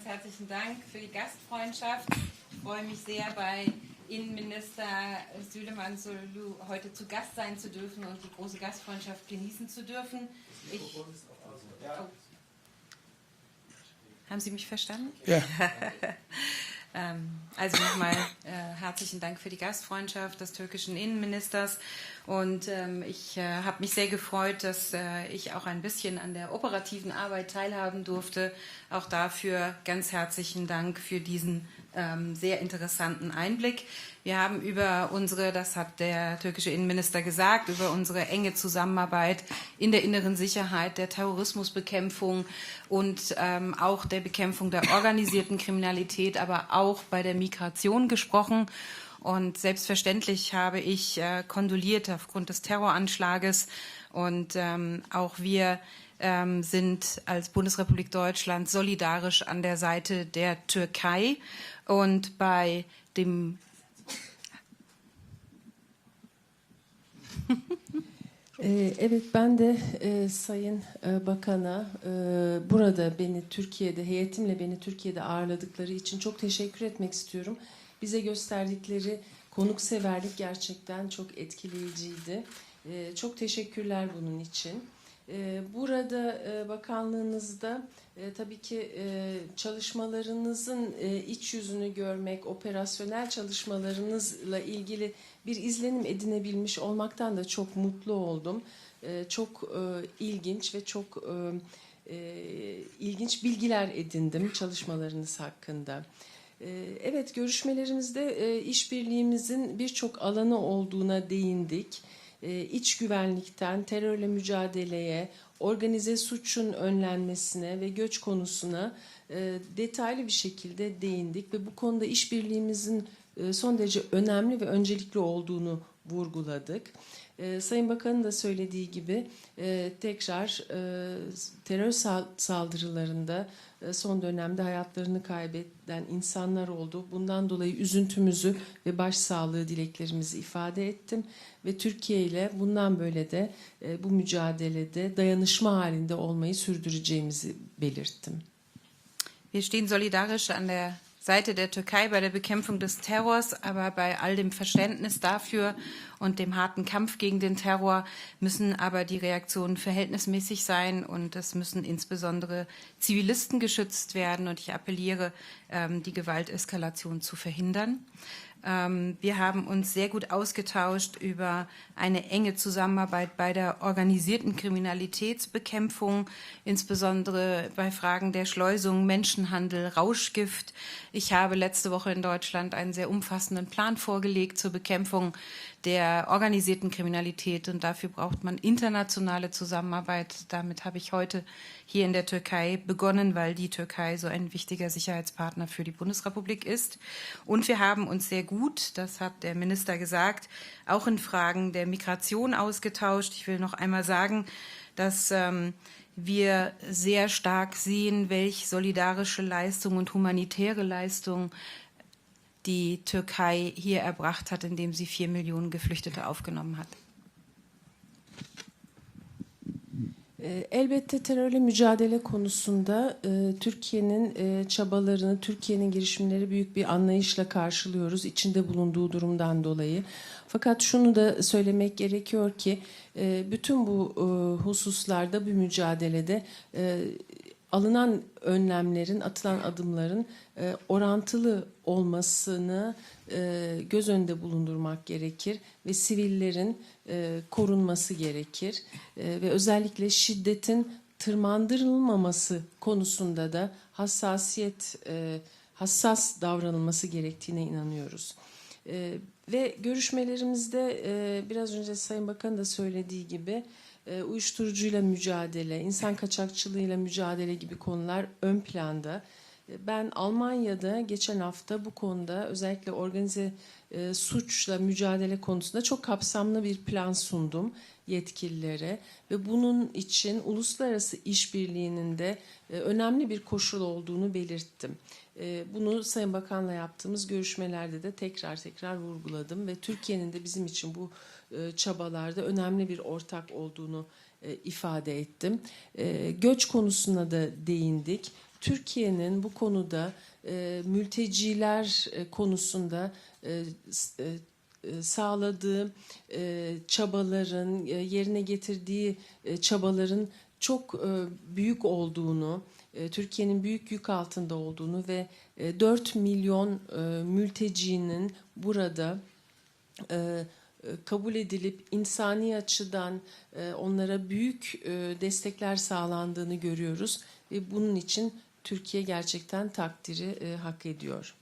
ganz herzlichen Dank für die Gastfreundschaft. Ich freue mich sehr, bei Innenminister Süleyman Soylu heute zu Gast sein zu dürfen und die große Gastfreundschaft genießen zu dürfen. Ich, oh. Haben Sie mich verstanden? Ja. Ähm, Also nochmal äh, herzlichen Dank für die Gastfreundschaft des türkischen Innenministers. Und ähm, ich äh, habe mich sehr gefreut, dass äh, ich auch ein bisschen an der operativen Arbeit teilhaben durfte. Auch dafür ganz herzlichen Dank für diesen ähm, sehr interessanten Einblick. Wir haben über unsere, das hat der türkische Innenminister gesagt, über unsere enge Zusammenarbeit in der inneren Sicherheit, der Terrorismusbekämpfung und ähm, auch der Bekämpfung der organisierten Kriminalität, aber auch bei der Migration gesprochen. Und selbstverständlich habe ich äh, kondoliert aufgrund des Terroranschlages. Und ähm, auch wir ähm, sind als Bundesrepublik Deutschland solidarisch an der Seite der Türkei. Und bei dem Ee, Evet ben de e, Sayın e, Bakan'a e, burada beni Türkiye'de heyetimle beni Türkiye'de ağırladıkları için çok teşekkür etmek istiyorum. Bize gösterdikleri konukseverlik gerçekten çok etkileyiciydi. E, Çok teşekkürler bunun için. E, Burada e, bakanlığınızda e, tabii ki e, çalışmalarınızın iç yüzünü görmek, operasyonel çalışmalarınızla ilgili bir izlenim edinebilmiş olmaktan da çok mutlu oldum. E, Çok ilginç ve çok ilginç bilgiler edindim çalışmalarınız hakkında. E, Evet görüşmelerimizde e, işbirliğimizin birçok alanı olduğuna değindik. E, İç güvenlikten terörle mücadeleye, organize suçun önlenmesine ve göç konusuna e, detaylı bir şekilde değindik ve bu konuda işbirliğimizin e, son derece önemli ve öncelikli olduğunu vurguladık. E, Sayın Bakan'ın da söylediği gibi e, tekrar e, terör sal- saldırılarında e, son dönemde hayatlarını kaybeden insanlar oldu. Bundan dolayı üzüntümüzü ve başsağlığı dileklerimizi ifade ettim ve Türkiye ile bundan böyle de e, bu mücadelede dayanışma halinde olmayı sürdüreceğimizi belirttim. Wir stehen solidarisch an der Seite der Türkei bei der Bekämpfung des Terrors, aber bei all dem Verständnis dafür und dem harten Kampf gegen den Terror müssen aber die Reaktionen verhältnismäßig sein und es müssen insbesondere Zivilisten geschützt werden und ich appelliere, ähm, die Gewalteskalation zu verhindern. Ähm, Wir haben uns sehr gut ausgetauscht über eine enge Zusammenarbeit bei der organisierten Kriminalitätsbekämpfung, insbesondere bei Fragen der Schleusung, Menschenhandel, Rauschgift. Ich habe letzte Woche in Deutschland einen sehr umfassenden Plan vorgelegt zur Bekämpfung der organisierten Kriminalität und dafür braucht man internationale Zusammenarbeit. Damit habe ich heute hier in der Türkei begonnen, weil die Türkei so ein wichtiger Sicherheitspartner für die Bundesrepublik ist. Und wir haben uns sehr gut, das hat der Minister gesagt, auch in Fragen der Migration ausgetauscht. Ich will noch einmal sagen, dass ähm, wir sehr stark sehen, welche solidarische Leistung und humanitäre Leistung die Türkei hier erbracht hat, indem sie vier Millionen Geflüchtete aufgenommen hat. E, Elbette terörle mücadele konusunda e, Türkiye'nin e, çabalarını, Türkiye'nin girişimleri büyük bir anlayışla karşılıyoruz içinde bulunduğu durumdan dolayı. Fakat şunu da söylemek gerekiyor ki e, bütün bu e, hususlarda, bu mücadelede e, alınan önlemlerin, atılan adımların e, orantılı olmasını e, göz önünde bulundurmak gerekir ve sivillerin e, korunması gerekir E, ve özellikle şiddetin tırmandırılmaması konusunda da hassasiyet, e, hassas davranılması gerektiğine inanıyoruz. E, ve görüşmelerimizde e, biraz önce Sayın Bakan da söylediği gibi e, uyuşturucuyla mücadele, insan kaçakçılığıyla mücadele gibi konular ön planda. E, Ben Almanya'da geçen hafta bu konuda özellikle organize e, suçla mücadele konusunda çok kapsamlı bir plan sundum yetkililere ve bunun için uluslararası işbirliğinin de e, önemli bir koşul olduğunu belirttim. E, Bunu Sayın Bakan'la yaptığımız görüşmelerde de tekrar tekrar vurguladım ve Türkiye'nin de bizim için bu e, çabalarda önemli bir ortak olduğunu e, ifade ettim. E, Göç konusuna da değindik. Türkiye'nin bu konuda mülteciler konusunda sağladığı çabaların, yerine getirdiği çabaların çok e, büyük olduğunu, e, Türkiye'nin büyük yük altında olduğunu ve e, 4 milyon e, mültecinin burada kabul edilip insani açıdan onlara büyük destekler sağlandığını görüyoruz ve bunun için Türkiye gerçekten takdiri hak ediyor.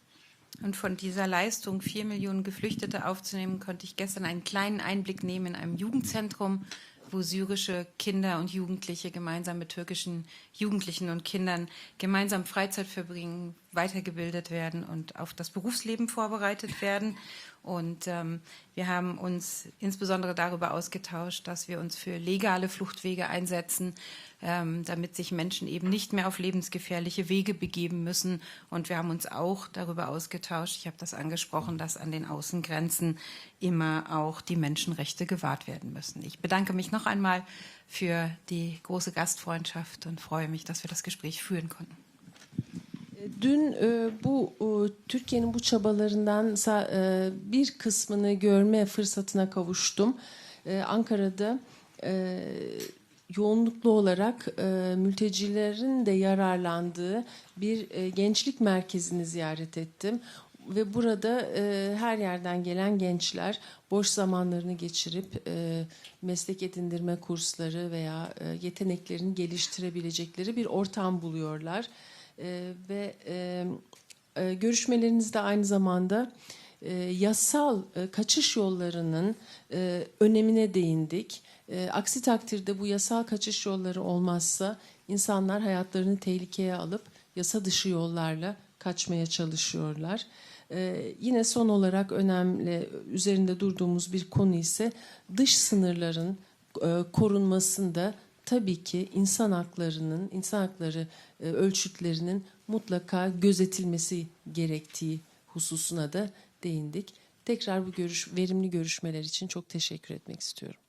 Und von dieser Leistung, vier Millionen Geflüchtete aufzunehmen, konnte ich gestern einen kleinen Einblick nehmen in einem Jugendzentrum, wo syrische Kinder und Jugendliche gemeinsam mit türkischen Jugendlichen und Kindern gemeinsam Freizeit verbringen, weitergebildet werden und auf das Berufsleben vorbereitet werden. Und ähm, wir haben uns insbesondere darüber ausgetauscht, dass wir uns für legale Fluchtwege einsetzen, ähm, damit sich Menschen eben nicht mehr auf lebensgefährliche Wege begeben müssen. Und wir haben uns auch darüber ausgetauscht, ich habe das angesprochen, dass an den Außengrenzen immer auch die Menschenrechte gewahrt werden müssen. Ich bedanke mich noch einmal für die große Gastfreundschaft und freue mich, dass wir das Gespräch führen konnten. Dün e, bu e, Türkiye'nin bu çabalarından e, bir kısmını görme fırsatına kavuştum. Ankara'da yoğunluklu olarak mültecilerin de yararlandığı bir gençlik merkezini ziyaret ettim. Ve burada e, her yerden gelen gençler boş zamanlarını geçirip e, meslek edindirme kursları veya e, yeteneklerini geliştirebilecekleri bir ortam buluyorlar. E, ve e, görüşmelerinizde aynı zamanda e, yasal e, kaçış yollarının e, önemine değindik. E, aksi takdirde bu yasal kaçış yolları olmazsa insanlar hayatlarını tehlikeye alıp yasa dışı yollarla kaçmaya çalışıyorlar. E, yine son olarak önemli üzerinde durduğumuz bir konu ise dış sınırların e, korunmasında tabii ki insan haklarının, insan hakları e, ölçütlerinin mutlaka gözetilmesi gerektiği hususuna da değindik. Tekrar bu görüş, verimli görüşmeler için çok teşekkür etmek istiyorum.